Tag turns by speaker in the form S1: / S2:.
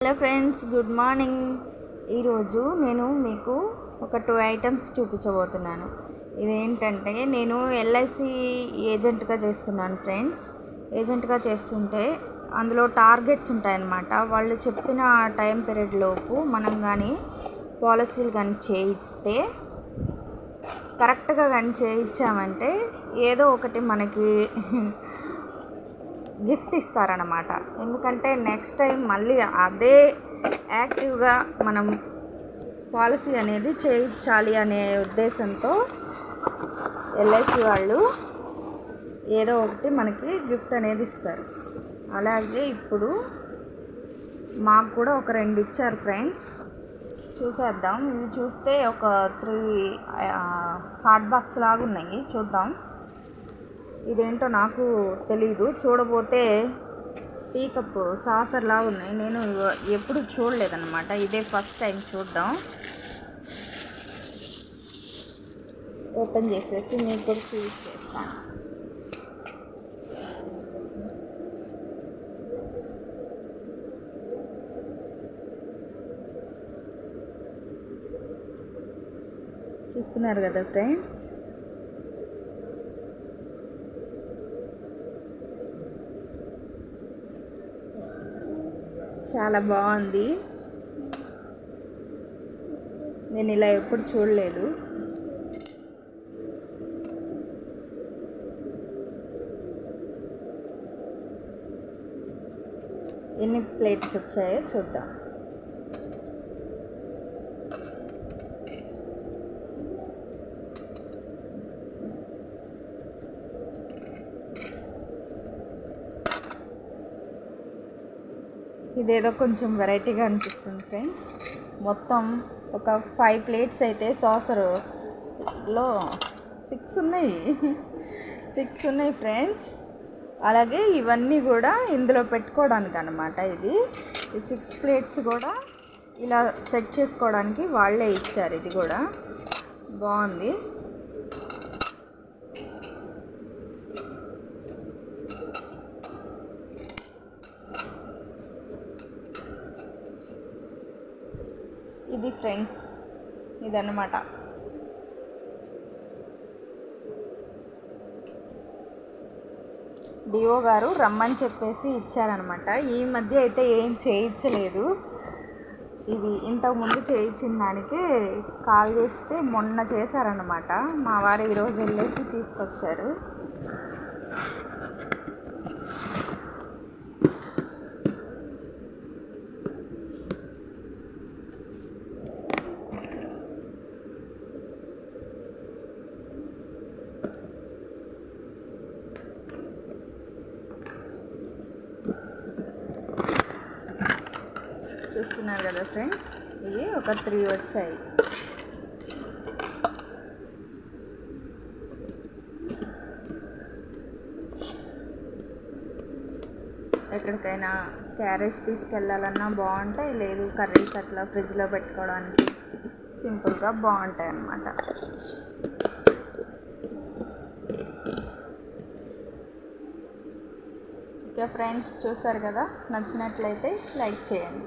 S1: Hello friends good morning. ఈరోజు నేను మీకు ఒక టూ ఐటమ్స్ చూపించబోతున్నాను. ఇదేంటంటే నేను ఎల్ఐసి ఏజెంట్గా చేస్తున్నాను ఫ్రెండ్స్. ఏజెంట్గా చేస్తుంటే అందులో టార్గెట్స్ ఉంటాయన్నమాట. వాళ్ళు చెప్పిన టైం పీరియడ్ లోపు మనం కానీ పాలసీలు కానీ చేయిస్తే కరెక్ట్గా కానీ చేయించామంటే ఏదో ఒకటి మనకి గిఫ్ట్ ఇస్తారనమాట ఎందుకంటే నెక్స్ట్ టైం మళ్ళీ అదే యాక్టివ్గా మనం పాలసీ అనేది చేయించాలి అనే ఉద్దేశంతో ఎల్ఐసి వాళ్ళు ఏదో ఒకటి మనకి గిఫ్ట్ అనేది ఇస్తారు. అలాగే ఇప్పుడు మాకు కూడా ఒక రెండు ఇచ్చారు ఫ్రెండ్స్ చూసేద్దాం. ఇవి చూస్తే ఒక త్రీ హాట్ బాక్స్ లాగా ఉన్నాయి. చూద్దాం. ఇదేంటో నాకు తెలీదు. చూడబోతే టీ కప్ సాసర్లా ఉన్నాయి. నేను ఎప్పుడు చూడలేదన్నమాట. ఇదే ఫస్ట్ టైం చూడడం. ఓపెన్ చేసేసి మీకు కూడా చేస్తాను చూస్తున్నారు కదా ఫ్రెండ్స్? చాలా బాగుంది. నేను ఇలా ఎప్పుడు చూడలేదు. ఎన్ని ప్లేట్స్ వచ్చాయో చూద్దాం. ఇదేదో కొంచెం వెరైటీగా అనిపిస్తుంది ఫ్రెండ్స్. మొత్తం ఒక ఫైవ్ ప్లేట్స్ అయితే సాసర్లో సిక్స్ ఉన్నాయి. సిక్స్ ఉన్నాయి ఫ్రెండ్స్. అలాగే ఇవన్నీ కూడా ఇందులో పెట్టుకోవడానికి అనమాట ఇది. ఈ సిక్స్ ప్లేట్స్ కూడా ఇలా సెట్ చేసుకోవడానికి వాళ్ళే ఇచ్చారు ఇది కూడా. బాగుంది. ఇది ఫ్రెండ్స్ ఇదన్నమాట. డిఓ గారు రమ్మని చెప్పేసి ఇచ్చారనమాట ఈ మధ్య అయితే ఏం చేయించలేదు. ఇది ఇంతకుముందు చేయించిన దానికి కాల్ చేస్తే మొన్న చేశారనమాట మా వారు ఈరోజు వెళ్ళేసి తీసుకొచ్చారు. చూస్తున్నారు కదా ఫ్రెండ్స్? ఇవి ఒక త్రీ వచ్చాయి. ఎక్కడికైనా క్యారేజ్ తీసుకెళ్ళాలన్నా బాగుంటాయి లేదు కర్రీస్ అట్లా ఫ్రిడ్జ్లో పెట్టుకోవడానికి సింపుల్గా బాగుంటాయి అన్నమాట. ఓకే ఫ్రెండ్స్ చూస్తారు కదా? నచ్చినట్లయితే లైక్ చేయండి.